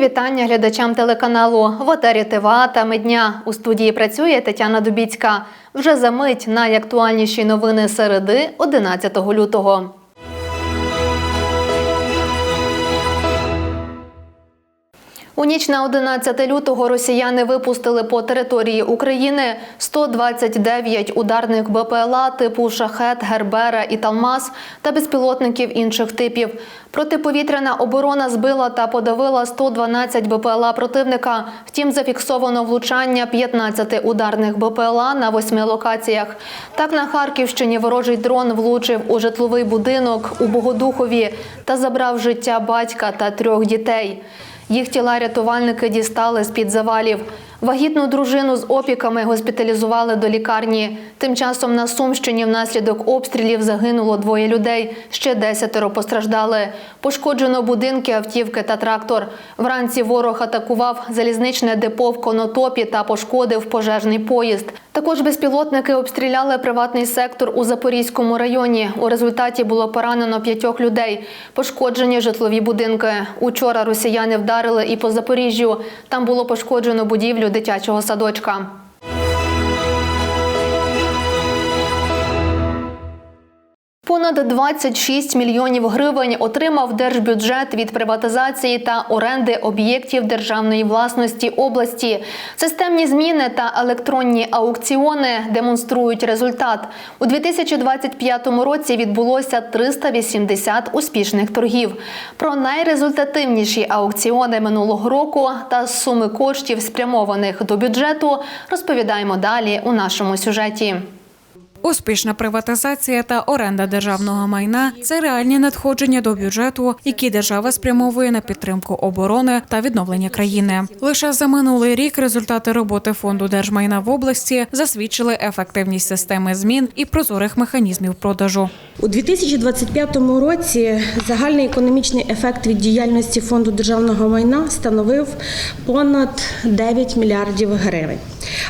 Вітання глядачам телеканалу в етері ТВА та Медня. У студії працює Тетяна Дубіцька. Вже за мить найактуальніші новини середи 11 лютого. У ніч на 11 лютого росіяни випустили по території України 129 ударних БПЛА типу Шахет, Гербера і Талмаз та безпілотників інших типів. Протиповітряна оборона збила та подавила 112 БПЛА противника. Втім, зафіксовано влучання 15 ударних БПЛА на восьми локаціях. Так на Харківщині ворожий дрон влучив у житловий будинок у Богодухові та забрав життя батька та трьох дітей. Їх тіла рятувальники дістали з-під завалів. Вагітну дружину з опіками госпіталізували до лікарні. Тим часом на Сумщині внаслідок обстрілів загинуло двоє людей. Ще десятеро постраждали. Пошкоджено будинки, автівки та трактор. Вранці ворог атакував залізничне депо в Конотопі та пошкодив пожежний поїзд. Також безпілотники обстріляли приватний сектор у Запорізькому районі. У результаті було поранено п'ятьох людей. Пошкоджені житлові будинки. Учора росіяни вдарили і по Запоріжжю. Там було пошкоджено будівлю дитячого садочка. Понад 26 мільйонів гривень отримав держбюджет від приватизації та оренди об'єктів державної власності області. Системні зміни та електронні аукціони демонструють результат. У 2025 році відбулося 380 успішних торгів. Про найрезультативніші аукціони минулого року та суми коштів, спрямованих до бюджету, розповідаємо далі у нашому сюжеті. Успішна приватизація та оренда державного майна це реальні надходження до бюджету, які держава спрямовує на підтримку оборони та відновлення країни. Лише за минулий рік результати роботи фонду держмайна в області засвідчили ефективність системи змін і прозорих механізмів продажу. У 2025 році загальний економічний ефект від діяльності фонду державного майна становив понад 9 мільярдів гривень.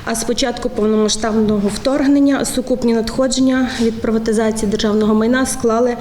А з початку повномасштабного вторгнення сукупні надходження від приватизації державного майна склали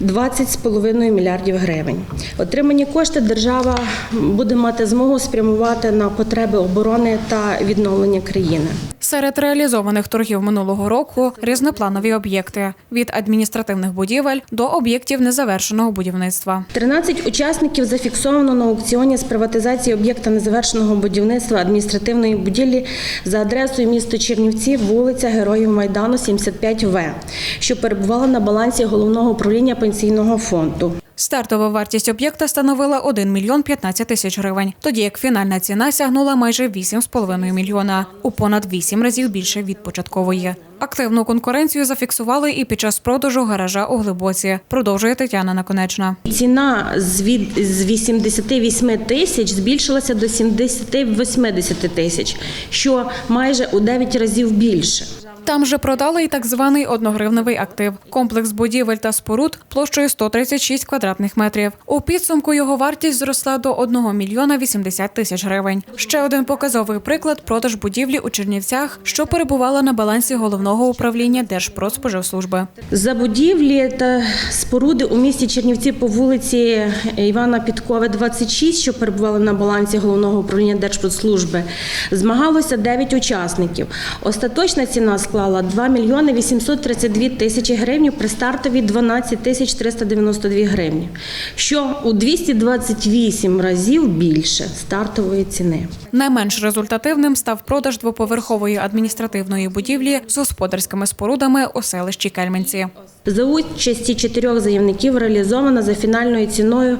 20,5 мільярдів гривень. Отримані кошти держава буде мати змогу спрямувати на потреби оборони та відновлення країни. Серед реалізованих торгів минулого року різнопланові об'єкти від адміністративних будівель до об'єктів незавершеного будівництва. 13 учасників зафіксовано на аукціоні з приватизації об'єкта незавершеного будівництва адміністративної будівлі за адресою місто Чернівці, вулиця Героїв Майдану, 75В, що перебувала на балансі головного управління пенсійного фонду. Стартова вартість об'єкта становила 1 мільйон 15 тисяч гривень, тоді як фінальна ціна сягнула майже 8,5 мільйона, у понад 8 разів більше від початкової. Активну конкуренцію зафіксували і під час продажу гаража у Глибоці. Продовжує Тетяна Наконечна. Ціна з від з 88 тисяч збільшилася до 70-80 тисяч, що майже у 9 разів більше. Там же продали і так званий одногривневий актив комплекс будівель та споруд площею 136 квадратних метрів. У підсумку його вартість зросла до 1 мільйона 80 тисяч гривень. Ще один показовий приклад продаж будівлі у Чернівцях, що перебувала на балансі головного управління Держпродспоживслужби. За будівлі та споруди у місті Чернівці по вулиці Івана Підкове, 26, що перебували на балансі головного управління Держпродслужби, змагалося 9 учасників. Остаточна ціна склала 2 мільйони 832 тисячі гривень при стартові 12 тисяч 392 гривні, що у 228 разів більше стартової ціни. Не менш результативним став продаж двоповерхової адміністративної будівлі з господарськими спорудами у селищі Кельменці. За участі чотирьох заявників реалізовано за фінальною ціною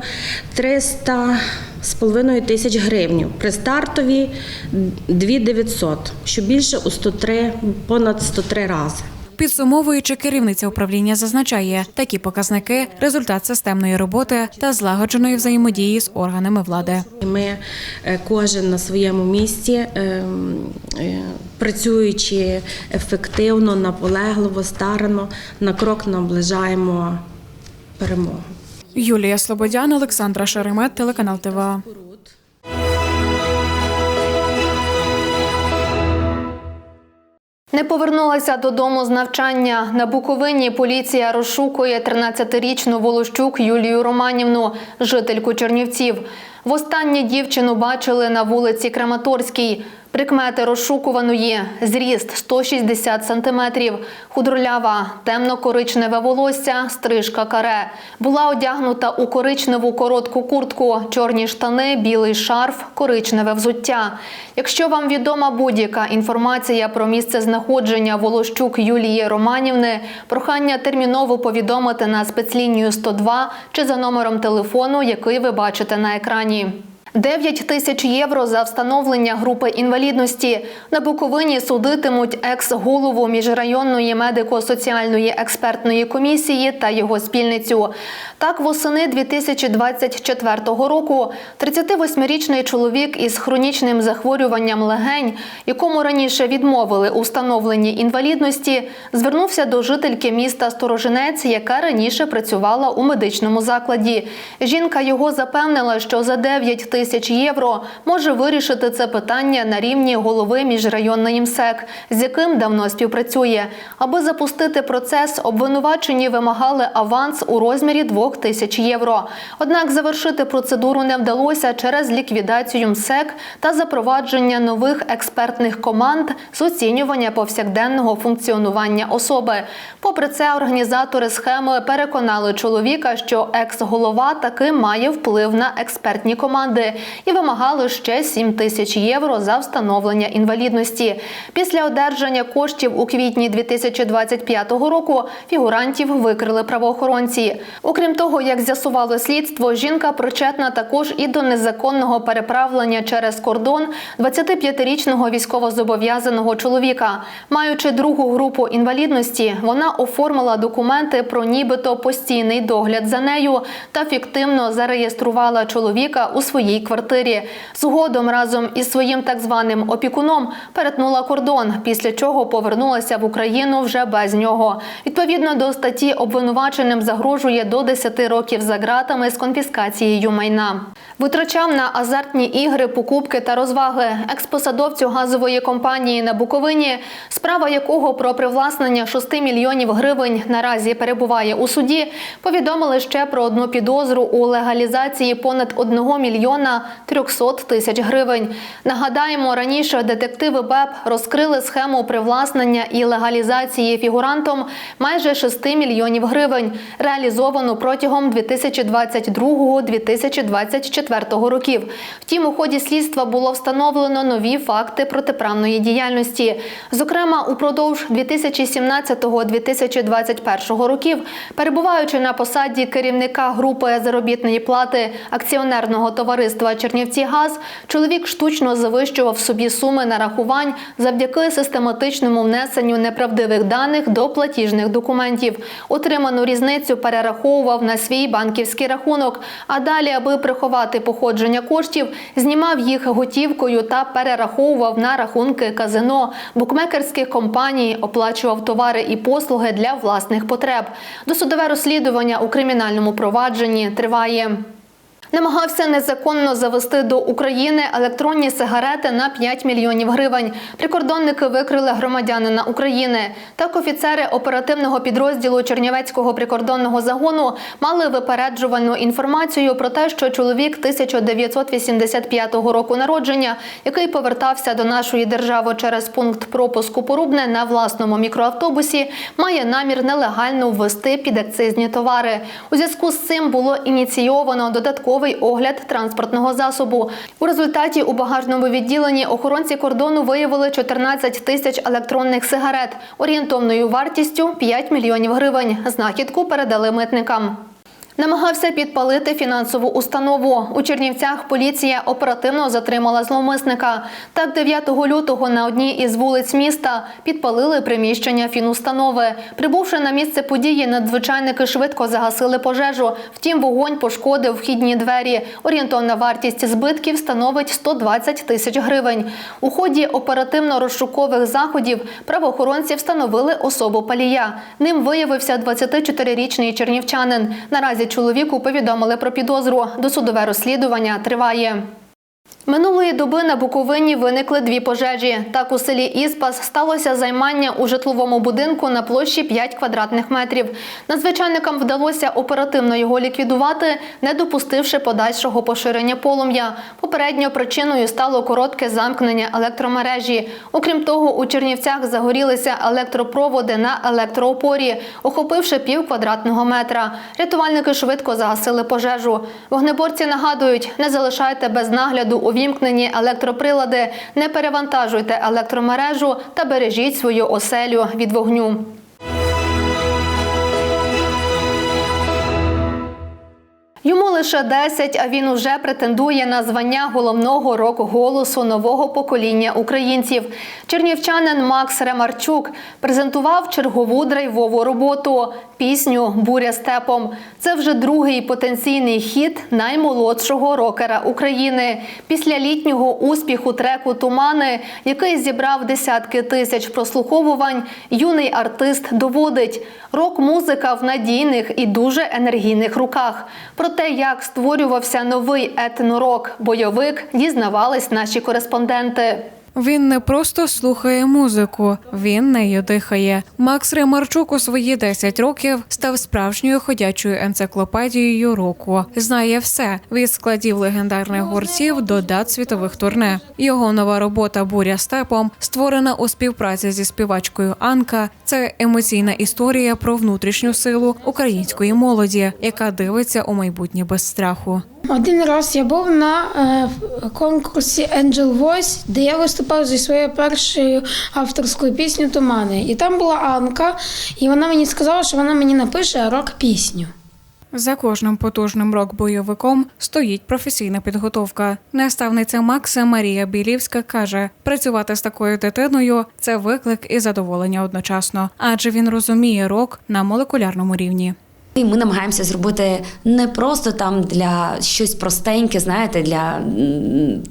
300 з половиною тисяч гривень. При стартові 2900, що більше у 103, понад 103 рази. Підсумовуючи, керівниця управління зазначає, такі показники результат системної роботи та злагодженої взаємодії з органами влади. Ми е, кожен на своєму місці, е, е, працюючи ефективно, наполегливо, старано, на крок наближаємо перемогу. Юлія Слободян, Олександра Шеремет, телеканал ТВА. Не повернулася додому з навчання. На Буковині поліція розшукує 13-річну Волощук Юлію Романівну, жительку Чернівців. Востаннє дівчину бачили на вулиці Краматорській. Прикмети розшукуваної – зріст 160 сантиметрів, худорлява, темно-коричневе волосся, стрижка каре. Була одягнута у коричневу коротку куртку, чорні штани, білий шарф, коричневе взуття. Якщо вам відома будь-яка інформація про місце знаходження Волощук Юлії Романівни, прохання терміново повідомити на спецлінію 102 чи за номером телефону, який ви бачите на екрані. 9 тисяч євро за встановлення групи інвалідності. На Буковині судитимуть екс-голову міжрайонної медико-соціальної експертної комісії та його спільницю. Так, восени 2024 року 38-річний чоловік із хронічним захворюванням легень, якому раніше відмовили у встановленні інвалідності, звернувся до жительки міста Сторожинець, яка раніше працювала у медичному закладі. Жінка його запевнила, що за 9 тисяч євро може вирішити це питання на рівні голови міжрайонної МСЕК, з яким давно співпрацює. Аби запустити процес, обвинувачені вимагали аванс у розмірі 2 тисяч євро. Однак завершити процедуру не вдалося через ліквідацію МСЕК та запровадження нових експертних команд з оцінювання повсякденного функціонування особи. Попри це, організатори схеми переконали чоловіка, що екс-голова таки має вплив на експертні команди і вимагали ще 7 тисяч євро за встановлення інвалідності. Після одержання коштів у квітні 2025 року фігурантів викрили правоохоронці. Окрім того, як з'ясувало слідство, жінка причетна також і до незаконного переправлення через кордон 25-річного військовозобов'язаного чоловіка. Маючи другу групу інвалідності, вона оформила документи про нібито постійний догляд за нею та фіктивно зареєструвала чоловіка у своїй квартирі. Згодом разом із своїм так званим опікуном перетнула кордон, після чого повернулася в Україну вже без нього. Відповідно до статті обвинуваченим загрожує до 10 років за ґратами з конфіскацією майна. Витрачав на азартні ігри, покупки та розваги експосадовцю газової компанії на Буковині, справа якого про привласнення 6 мільйонів гривень наразі перебуває у суді. Повідомили ще про одну підозру у легалізації понад 1 мільйона 300 тисяч гривень. Нагадаємо, раніше детективи БЕП розкрили схему привласнення і легалізації фігурантом майже 6 мільйонів гривень, реалізовану протягом 2022-2024 років. Втім, у ході слідства було встановлено нові факти протиправної діяльності. Зокрема, упродовж 2017-2021 років, перебуваючи на посаді керівника групи заробітної плати акціонерного товариства Чернівці-Газ, чоловік штучно завищував собі суми нарахувань завдяки систематичному внесенню неправдивих даних до платіжних документів. Отриману різницю перераховував на свій банківський рахунок. А далі, аби приховати походження коштів, знімав їх готівкою та перераховував на рахунки казино, букмекерських компаній, оплачував товари і послуги для власних потреб. Досудове розслідування у кримінальному провадженні триває. Намагався незаконно завести до України електронні сигарети на 5 мільйонів гривень. Прикордонники викрили громадянина України. Так офіцери оперативного підрозділу Чернівецького прикордонного загону мали випереджувальну інформацію про те, що чоловік 1985 року народження, який повертався до нашої держави через пункт пропуску Порубне на власному мікроавтобусі, має намір нелегально ввести підакцизні товари. У зв'язку з цим було ініційовано додатковий огляд транспортного засобу. У результаті у багажному відділенні охоронці кордону виявили 14 тисяч електронних сигарет орієнтовною вартістю 5 мільйонів гривень. Знахідку передали митникам. Намагався підпалити фінансову установу. У Чернівцях поліція оперативно затримала зловмисника. Так, 9 лютого на одній із вулиць міста підпалили приміщення фінустанови. Прибувши на місце події, надзвичайники швидко загасили пожежу. Втім, вогонь пошкодив вхідні двері. Орієнтовна вартість збитків становить 120 тисяч гривень. У ході оперативно-розшукових заходів правоохоронці встановили особу палія. Ним виявився 24-річний чернівчанин. Наразі чоловіку повідомили про підозру. Досудове розслідування триває. Минулої доби на Буковині виникли дві пожежі. Так у селі Іспас сталося займання у житловому будинку на площі 5 квадратних метрів. Надзвичайникам вдалося оперативно його ліквідувати, не допустивши подальшого поширення полум'я. Попередньо причиною стало коротке замкнення електромережі. Окрім того, у Чернівцях загорілися електропроводи на електроопорі, охопивши пів квадратного метра. Рятувальники швидко загасили пожежу. Вогнеборці нагадують, не залишайте без нагляду увімкнені електроприлади, не перевантажуйте електромережу та бережіть свою оселю від вогню. Лише 10, а він уже претендує на звання головного рок-голосу нового покоління українців. Чернівчанин Макс Ремарчук презентував чергову драйвову роботу пісню Буря степом. Це вже другий потенційний хіт наймолодшого рокера України. Після літнього успіху треку Тумани, який зібрав десятки тисяч прослуховувань, юний артист доводить рок-музика в надійних і дуже енергійних руках. Про те, як створювався новий етнорок бойовик, дізнавались наші кореспонденти. Він не просто слухає музику, він нею дихає. Макс Ремарчук у свої 10 років став справжньою ходячою енциклопедією року. Знає все від складів легендарних гуртів до дат світових турне. Його нова робота Буря степом створена у співпраці зі співачкою Анка. Це емоційна історія про внутрішню силу української молоді, яка дивиться у майбутнє без страху. Один раз я був на е, конкурсі Angel Voice, де я виступав зі своєю першою авторською піснею Тумани. І там була Анка, і вона мені сказала, що вона мені напише рок-пісню. За кожним потужним рок-бойовиком стоїть професійна підготовка. Наставниця Макса Марія Білівська каже: працювати з такою дитиною це виклик і задоволення одночасно, адже він розуміє рок на молекулярному рівні. І ми намагаємося зробити не просто там для щось простеньке, знаєте, для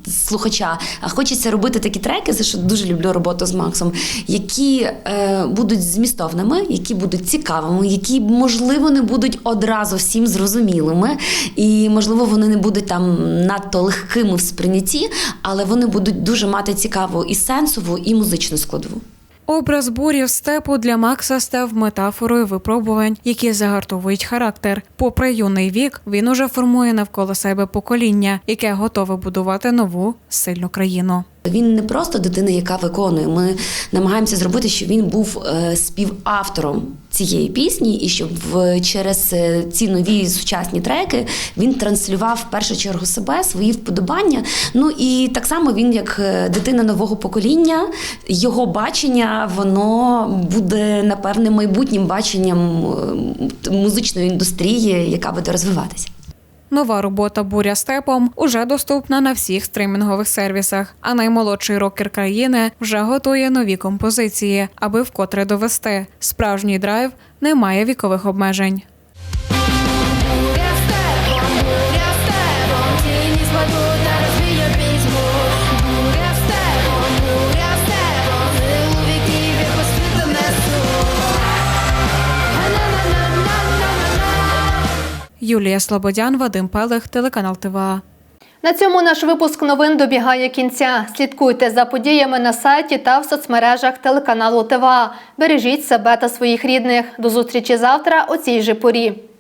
слухача. А хочеться робити такі треки, за що дуже люблю роботу з Максом, які е, будуть змістовними, які будуть цікавими, які можливо не будуть одразу всім зрозумілими, і можливо вони не будуть там надто легкими в сприйнятті, але вони будуть дуже мати цікаву і сенсову, і музичну складову. Образ бурів степу для Макса став метафорою випробувань, які загартовують характер. Попри юний вік, він уже формує навколо себе покоління, яке готове будувати нову сильну країну. Він не просто дитина, яка виконує. Ми намагаємося зробити, щоб він був е, співавтором цієї пісні, і щоб через е, ці нові сучасні треки він транслював в першу чергу себе, свої вподобання. Ну і так само він, як е, дитина нового покоління, його бачення воно буде напевне майбутнім баченням музичної індустрії, яка буде розвиватися. Нова робота Буря степом уже доступна на всіх стримінгових сервісах. А наймолодший рокер країни вже готує нові композиції, аби вкотре довести. Справжній драйв не має вікових обмежень. Юлія Слободян, Вадим Пелех, телеканал ТВА. На цьому наш випуск новин добігає кінця. Слідкуйте за подіями на сайті та в соцмережах телеканалу ТВА. Бережіть себе та своїх рідних. До зустрічі завтра о цій же порі.